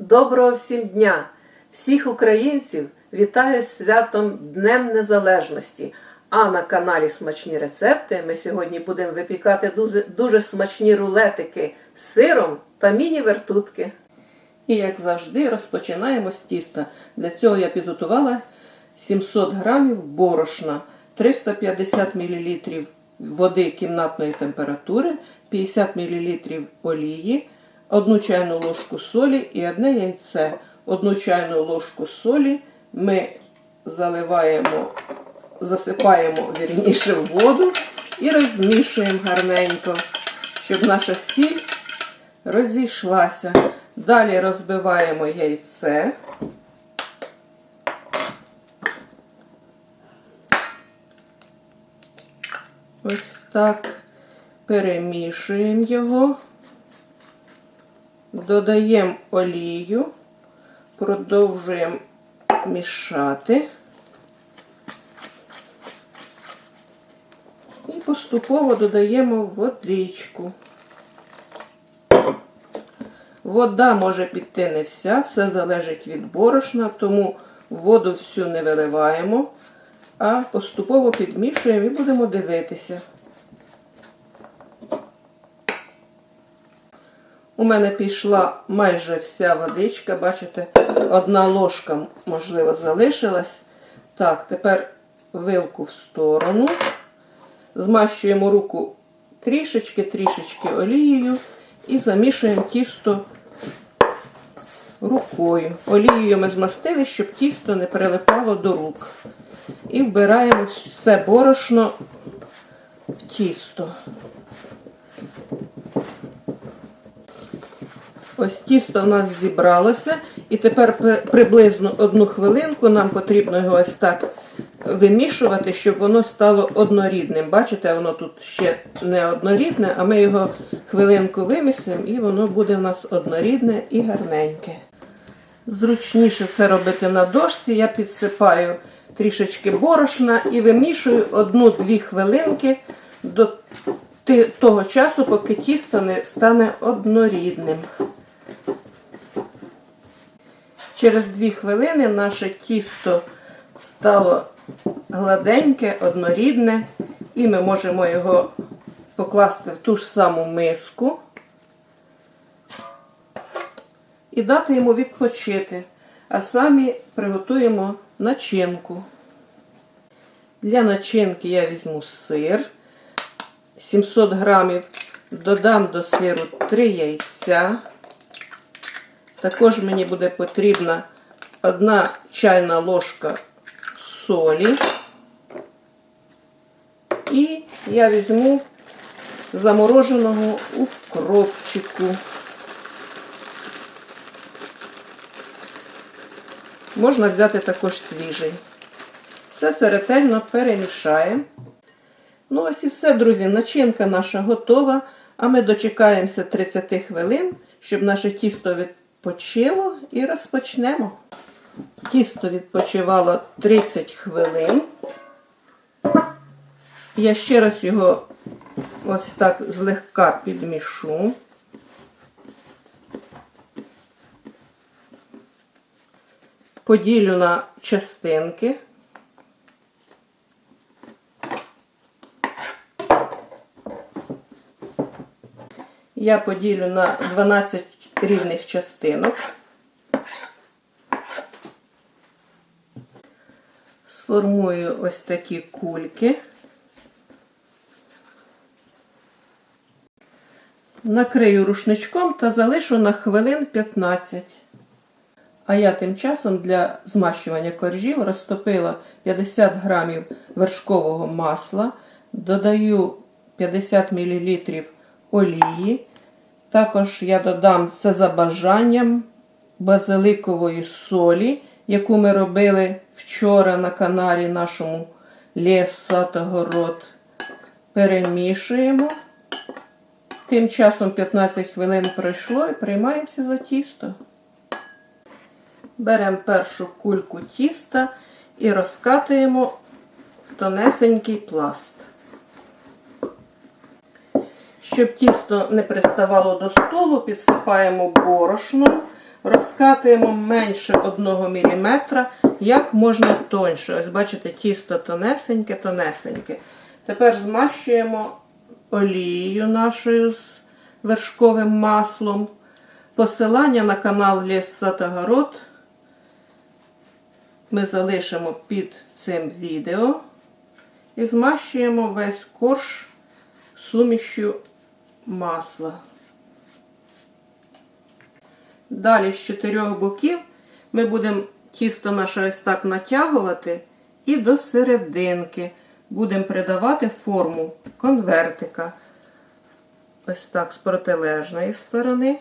Доброго всім дня! Всіх українців вітаю з святом Днем Незалежності. А на каналі Смачні рецепти ми сьогодні будемо випікати дуже, дуже смачні рулетики з сиром та міні-вертутки. І як завжди розпочинаємо з тіста. Для цього я підготувала 700 грамів борошна, 350 мл води кімнатної температури, 50 мл олії, 1 чайну ложку солі і одне яйце. Одну чайну ложку солі ми заливаємо, засипаємо вірніше в воду і розмішуємо гарненько, щоб наша сіль розійшлася. Далі розбиваємо яйце. Ось так перемішуємо його, додаємо олію, продовжуємо мішати і поступово додаємо водичку. Вода може піти не вся, все залежить від борошна, тому воду всю не виливаємо, а поступово підмішуємо і будемо дивитися. У мене пішла майже вся водичка, бачите, одна ложка, можливо, залишилась. Так, тепер вилку в сторону. Змащуємо руку трішечки-трішечки олією і замішуємо тісто рукою. Олією ми змастили, щоб тісто не прилипало до рук. І вбираємо все борошно в тісто. Ось тісто в нас зібралося. І тепер приблизно одну хвилинку нам потрібно його ось так вимішувати, щоб воно стало однорідним. Бачите, воно тут ще не однорідне, а ми його хвилинку вимісимо і воно буде у нас однорідне і гарненьке. Зручніше це робити на дошці. Я підсипаю трішечки борошна і вимішую одну-дві хвилинки до того часу, поки тісто не стане однорідним. Через дві хвилини наше тісто стало гладеньке, однорідне, і ми можемо його покласти в ту ж саму миску і дати йому відпочити, а самі приготуємо начинку. Для начинки я візьму сир 700 грамів, додам до сиру 3 яйця. Також мені буде потрібна одна чайна ложка солі. І я візьму замороженого укропчику. Можна взяти також свіжий. Все це ретельно перемішаємо. Ну, ось і все, друзі, начинка наша готова, а ми дочекаємося 30 хвилин, щоб наше тісто відпочило і розпочнемо. Тісто відпочивало 30 хвилин. Я ще раз його ось так злегка підмішу. Поділю на частинки. Я поділю на 12 рівних частинок. Сформую ось такі кульки. Накрию рушничком та залишу на хвилин 15. А я тим часом для змащування коржів розтопила 50 грамів вершкового масла, додаю 50 мл олії. Також я додам це за бажанням базиликової солі, яку ми робили вчора на каналі нашому Лес Сатогород. Перемішуємо. Тим часом 15 хвилин пройшло і приймаємося за тісто. Беремо першу кульку тіста і розкатуємо в тонесенький пласт. Щоб тісто не приставало до столу, підсипаємо борошном. розкатуємо менше 1 мм, як можна тоньше. Ось бачите, тісто тонесеньке, тонесеньке. Тепер змащуємо олією нашою з вершковим маслом. Посилання на канал Ліс Садогород ми залишимо під цим відео і змащуємо весь корж сумішю масла. Далі з чотирьох боків ми будемо тісто наше ось так натягувати і до серединки будемо придавати форму конвертика. Ось так з протилежної сторони.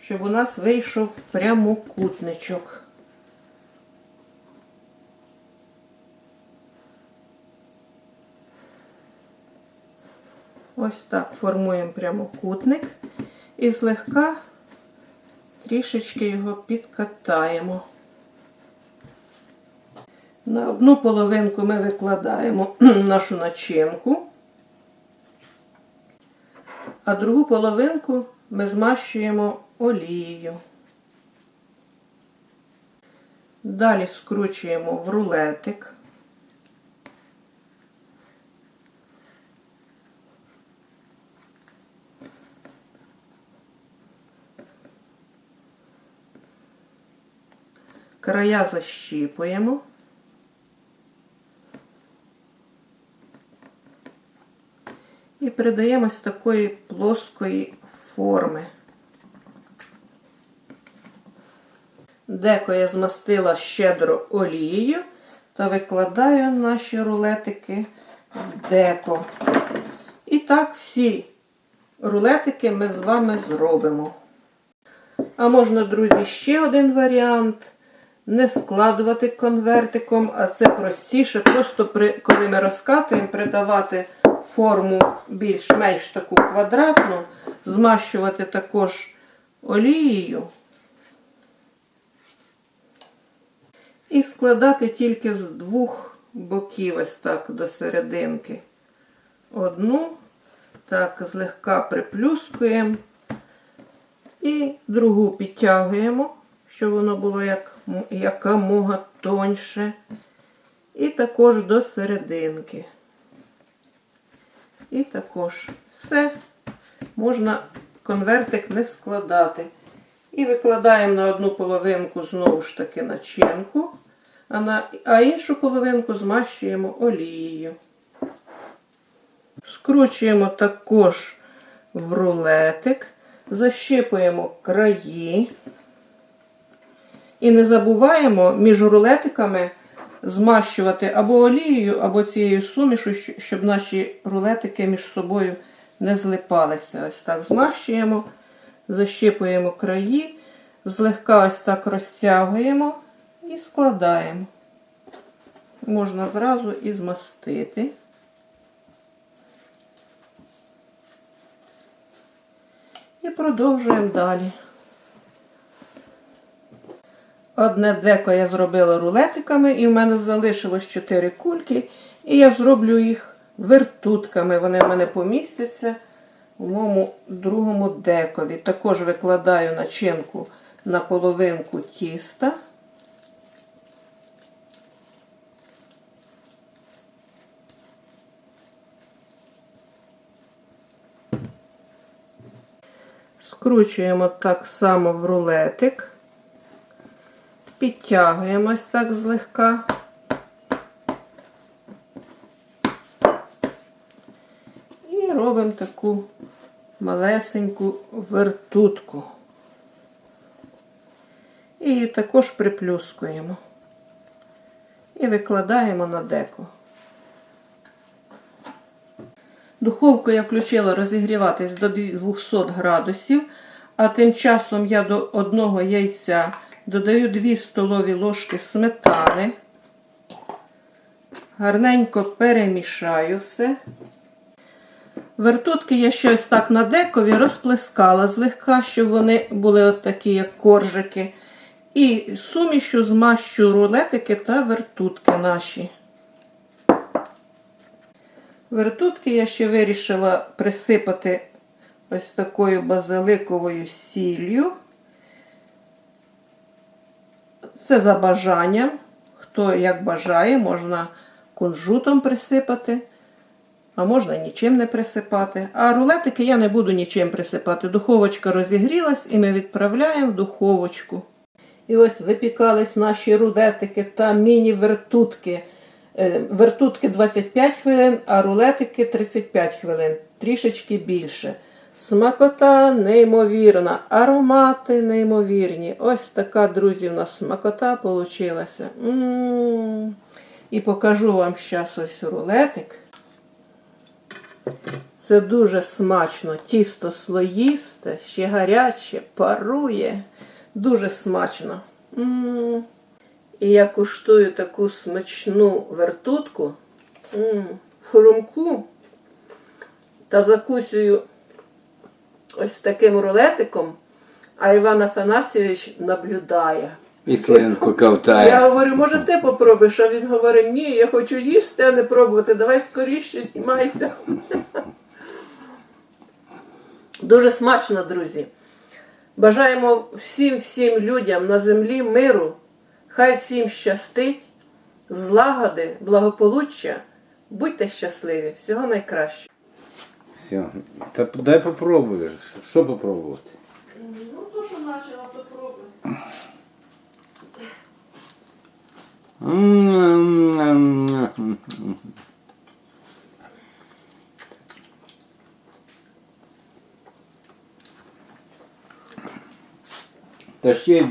Щоб у нас вийшов прямокутничок. Ось так формуємо прямокутник і злегка трішечки його підкатаємо. На одну половинку ми викладаємо нашу начинку, а другу половинку ми змащуємо олією. Далі скручуємо в рулетик. Края защіпуємо. І придаємо з такої плоскої форми. Деко я змастила щедро олією та викладаю наші рулетики в деко. І так всі рулетики ми з вами зробимо. А можна, друзі, ще один варіант. Не складувати конвертиком, а це простіше. Просто при, коли ми розкатуємо, придавати форму більш-менш таку квадратну, змащувати також олією. І складати тільки з двох боків, ось так до серединки. Одну, так, злегка приплюскуємо. І другу підтягуємо, щоб воно було як, якомога тоньше. І також до серединки. І також все. Можна конвертик не складати. І викладаємо на одну половинку знову ж таки начинку, а, на, а іншу половинку змащуємо олією. Скручуємо також в рулетик, защипуємо краї. І не забуваємо між рулетиками змащувати або олією, або цією сумішу, щоб наші рулетики між собою не злипалися. Ось так змащуємо, защипуємо краї, злегка ось так розтягуємо і складаємо. Можна зразу і змастити. І продовжуємо далі. Одне деко я зробила рулетиками, і в мене залишилось 4 кульки, і я зроблю їх вертутками. Вони в мене помістяться в моєму другому декові. Також викладаю начинку на половинку тіста. Скручуємо так само в рулетик. Підтягуємось так злегка. І робимо таку малесеньку вертутку. І її також приплюскуємо. І викладаємо на деко. Духовку я включила розігріватись до 200 градусів, а тим часом я до одного яйця додаю 2 столові ложки сметани, гарненько перемішаю все. Вертутки я щось так на декові розплескала злегка, щоб вони були от такі, як коржики. І сумішю змащу рулетики та вертутки наші. Вертутки я ще вирішила присипати ось такою базиликовою сіллю. Це за бажанням. Хто як бажає, можна кунжутом присипати, а можна нічим не присипати. А рулетики я не буду нічим присипати. Духовочка розігрілась і ми відправляємо в духовочку. І ось випікались наші рулетики та міні-вертутки. Е, Вертутки 25 хвилин, а рулетики 35 хвилин, трішечки більше. Смакота неймовірна, аромати неймовірні. Ось така, друзі, у нас смакота получилася. І покажу вам зараз ось рулетик. Це дуже смачно. Тісто слоїсте, ще гаряче, парує. Дуже смачно. І я куштую таку смачну вертутку, хрумку та закусюю ось таким рулетиком, а Іван Афанасьович наблюдає. І слинку Я говорю, може ти попробуєш? А він говорить, ні, я хочу їсти, а не пробувати. Давай скоріше знімайся. Дуже смачно, друзі. Бажаємо всім всім людям на землі миру. Хай всім щастить, злагоди, благополуччя. Будьте щасливі, всього найкраще. Все. Та дай попробуєш. Що попробувати? Ну, то, що почала, то пробуй. Та ще й